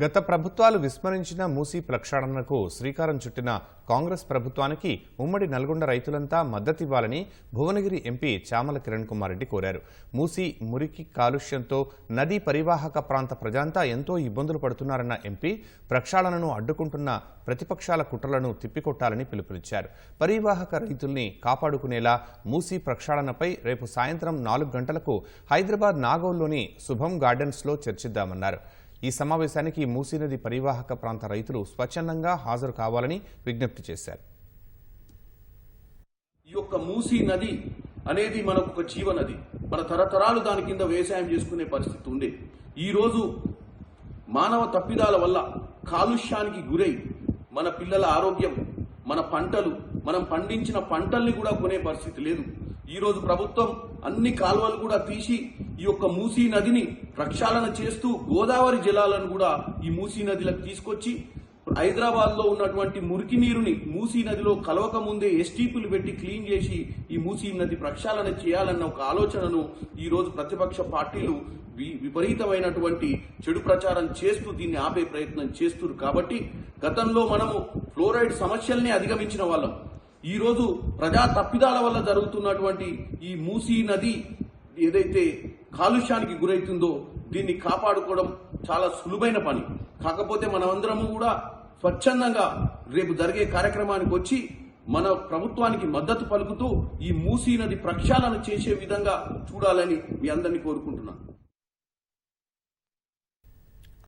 గత ప్రభుత్వాలు విస్మరించిన మూసీ ప్రక్షాళనకు శ్రీకారం చుట్టిన కాంగ్రెస్ ప్రభుత్వానికి ఉమ్మడి నల్గొండ రైతులంతా మద్దతివ్వాలని భువనగిరి ఎంపీ చామల కిరణ్ కుమార్ రెడ్డి కోరారు. మూసీ మురికి కాలుష్యంతో నదీ పరివాహక ప్రాంత ప్రజంతా ఎంతో ఇబ్బందులు పడుతున్నారన్న ఎంపీ ప్రక్షాళనను అడ్డుకుంటున్న ప్రతిపక్షాల కుట్రలను తిప్పికొట్టాలని పిలుపునిచ్చారు. పరివాహక రైతుల్ని కాపాడుకునేలా మూసీ ప్రక్షాళనపై రేపు సాయంత్రం నాలుగు గంటలకు హైదరాబాద్ నాగోల్లోని శుభం గార్డెన్స్లో చర్చిద్దామన్నారు. ఈ సమావేశానికి మూసీ నది పరివాహక ప్రాంత రైతులు స్వచ్ఛందంగా హాజరు కావాలని విజ్ఞప్తి చేశారు. ఈ యొక్క మూసీ నది అనేది మనకు ఒక జీవనది మన తరతరాలు దాని కింద వ్యవసాయం చేసుకునే పరిస్థితి ఉంది ఈ రోజు మానవ తప్పిదాల వల్ల కాలుష్యానికి గురై మన పిల్లల ఆరోగ్యం మన పంటలు మనం పండించిన పంటల్ని కూడా కొనే పరిస్థితి లేదు. ఈరోజు ప్రభుత్వం అన్ని కాలువలు కూడా తీసి ఈ యొక్క మూసీ నదిని ప్రక్షాళన చేస్తూ గోదావరి జలాలను కూడా ఈ మూసీ నదిలకు తీసుకొచ్చి హైదరాబాద్లో ఉన్నటువంటి మురికి నీరుని మూసీ నదిలో కలవక ముందే ఎస్టీపీలు పెట్టి క్లీన్ చేసి ఈ మూసీ నది ప్రక్షాళన చేయాలన్న ఒక ఆలోచనను ఈ రోజు ప్రతిపక్ష పార్టీలు వి- విపరీతమైనటువంటి చెడు ప్రచారం చేస్తూ దీన్ని ఆపే ప్రయత్నం చేస్తున్నారు. కాబట్టి గతంలో మనము ఫ్లోరైడ్ సమస్యల్ని అధిగమించిన వాళ్ళం. ఈరోజు ప్రజా తప్పిదాల వల్ల జరుగుతున్నటువంటి ఈ మూసీ నది ఏదైతే కాలుష్యానికి గురవుతుందో దీన్ని కాపాడుకోవడం చాలా సులువైన పని. కాకపోతే మనమందరము కూడా స్వచ్ఛందంగా రేపు జరిగే కార్యక్రమానికి వచ్చి మన ప్రభుత్వానికి మద్దతు పలుకుతూ ఈ మూసీ నది ప్రక్షాళన చేసే విధంగా చూడాలని మీ అందరినీ కోరుకుంటున్నాను.